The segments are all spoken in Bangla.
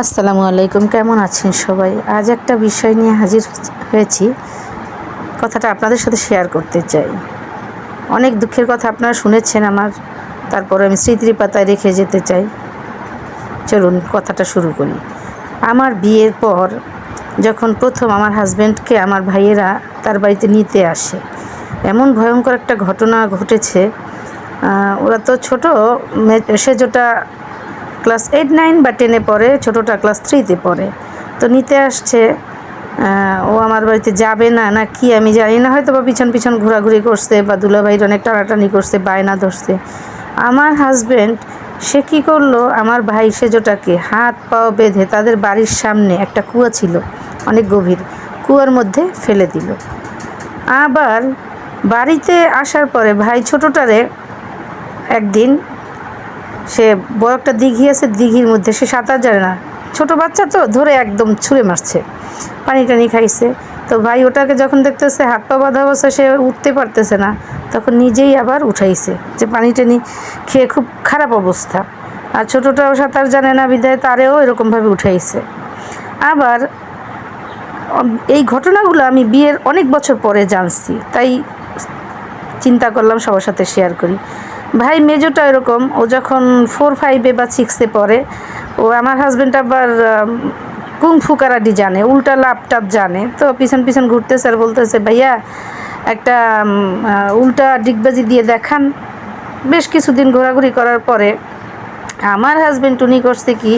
আসসালামু আলাইকুম, কেমন আছেন সবাই? আজ একটা বিষয় নিয়ে হাজির হয়েছি। কথাটা আপনাদের সাথে শেয়ার করতে চাই। অনেক দুঃখের কথা আপনারা শুনেছেন আমার, তারপরে আমি স্মৃতির পাতায় রেখে যেতে চাই। চলুন কথাটা শুরু করি। আমার বিয়ের পর যখন প্রথম আমার হাজব্যান্ডকে আমার ভাইয়েরা তার বাড়িতে নিতে আসে, এমন ভয়ঙ্কর একটা ঘটনা ঘটেছে ওরা তো ছোটো সেজোটা ক্লাস এইট, নাইন বা টেনে পড়ে, ছোটোটা ক্লাস থ্রিতে পড়ে। তো নিতে আসছে ও আমার বাড়িতে যাবে না না কি আমি জানি না হয়তো বা পিছন পিছন ঘোরাঘুরি করছে বা দুলাভাইয়ের অনেক টানাটানি করছে, বায়না ধরছে। আমার হাজব্যান্ড সে কী করল, আমার ভাই সেজোটাকে হাত পাও বেঁধে তাদের বাড়ির সামনে একটা কুয়া ছিল, অনেক গভীর, কুয়ার মধ্যে ফেলে দিল। আবার বাড়িতে আসার পরে ভাই ছোটোটারে একদিন সে বড় একটা দিঘি আছে, দিঘির মধ্যে। সে সাঁতার জানে না। ছোট বাচ্চা তো, ধরে একদম ছুঁড়ে মারছে। পানি টানি খাইছে। তো ভাই ওটাকে যখন দেখতেছে, হাত পা বাঁধা অবস্থা সে উঠতে পারতেছে না, তখন নিজেই আবার উঠাইছে যে পানি টানি খেয়ে খুব খারাপ অবস্থা। আর ছোটোটাও সাঁতার জানে না বিদায় তারেও এরকমভাবে উঠাইছে। আবার এই ঘটনাগুলো আমি বিয়ের অনেক বছর পরে জানছি, তাই চিন্তা করলাম সবার সাথে শেয়ার করি। ভাই, মেজোটা এরকম। ও যখন ফোর ফাইভে বা সিক্সে পড়ে, ও আমার হাজব্যান্ড আবার কুংফু কারাডি জানে, উল্টা লাপটাপ জানে। তো পিছন পিছন ঘুরতেছে আর বলতেছে, ভাইয়া, একটা উল্টা ডিগবাজি দিয়ে দেখান। বেশ কিছুদিন ঘোরাঘুরি করার পরে আমার হাজব্যান্ড উনি করছে কি,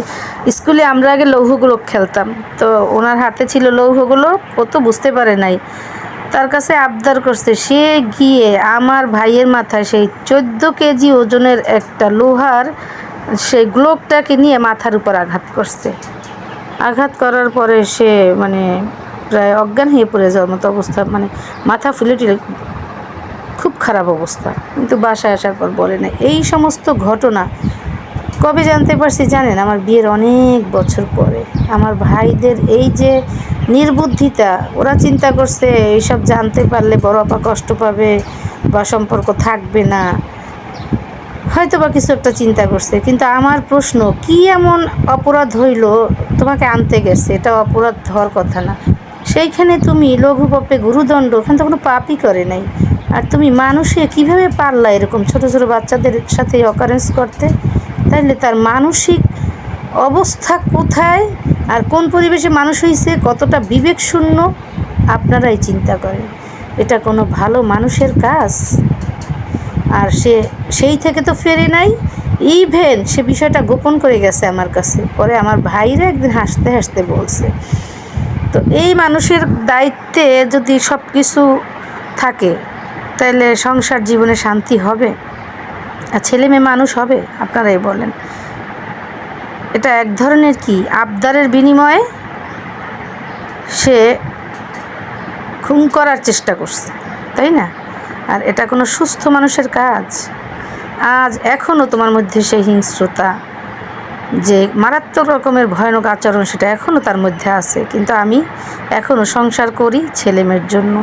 স্কুলে আমরা আগে লৌহগুলো খেলতাম। তো ওনার হাতে ছিল লৌহগুলো ও তো বুঝতে পারে নাই। তার কাছে আবদার করছে, সে গিয়ে আমার ভাইয়ের মাথায় সেই চোদ্দ কেজি ওজনের একটা লোহার সেই গ্লোবটাকে নিয়ে মাথার উপর আঘাত করছে। আঘাত করার পরে সে মানে প্রায় অজ্ঞান হয়ে পড়ে যাওয়ার মতো অবস্থা মানে মাথা ফুলে টুলে খুব খারাপ অবস্থা। কিন্তু বাসায় আসার পর বলে না, এই সমস্ত ঘটনা কবে জানতে পারছি জানেন? আমার বিয়ের অনেক বছর পরে। আমার ভাইদের এই যে নির্বুদ্ধিতা। ওরা চিন্তা করছে, এইসব জানতে পারলে বড় আপা কষ্ট পাবে বা সম্পর্ক থাকবে না। হয়তো বা কিছু একটা চিন্তা করছে। কিন্তু আমার প্রশ্ন, কি এমন অপরাধ হইল তোমাকে আনতে গেছে? এটা অপরাধ হওয়ার কথা না। সেইখানে তুমি লঘু পাপে গুরুদণ্ড, ওখানে তো কোনো পাপই করে নাই। আর তুমি মানুষে কীভাবে পারলা এরকম ছোট ছোট বাচ্চাদের সাথে অকারেন্স করতে? তাইলে তার মানসিক অবস্থা কোথায়? আর কোন পরিবেশে মানুষ হয়েছে কতটা বিবেক শূন্য, আপনারাই চিন্তা করেন। এটা কোনো ভালো মানুষের কাজ। আর সে, সেই থেকে তো ফেরে নাই। ইভেন সে বিষয়টা গোপন করে গেছে আমার কাছে। পরে আমার ভাইরা একদিন হাসতে হাসতে বলছে। তো এই মানুষের দায়িত্বে যদি সব কিছু থাকে তাহলে সংসার জীবনে শান্তি হবে? আর ছেলে মেয়ে মানুষ হবে? আপনারাই বলেন। এটা এক ধরনের কি? আবদারের বিনিময়ে সে খুন করার চেষ্টা করছে, তাই না? আর এটা কোনো সুস্থ মানুষের কাজ। আজ এখনও তোমার মধ্যে সেই হিংস্রতা, যে মারাত্মক রকমের ভয়ানক আচরণ সেটা এখনও তার মধ্যে আছে। কিন্তু আমি এখনও সংসার করি ছেলে মেয়ের জন্য।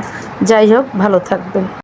যাই হোক, ভালো থাকবেন।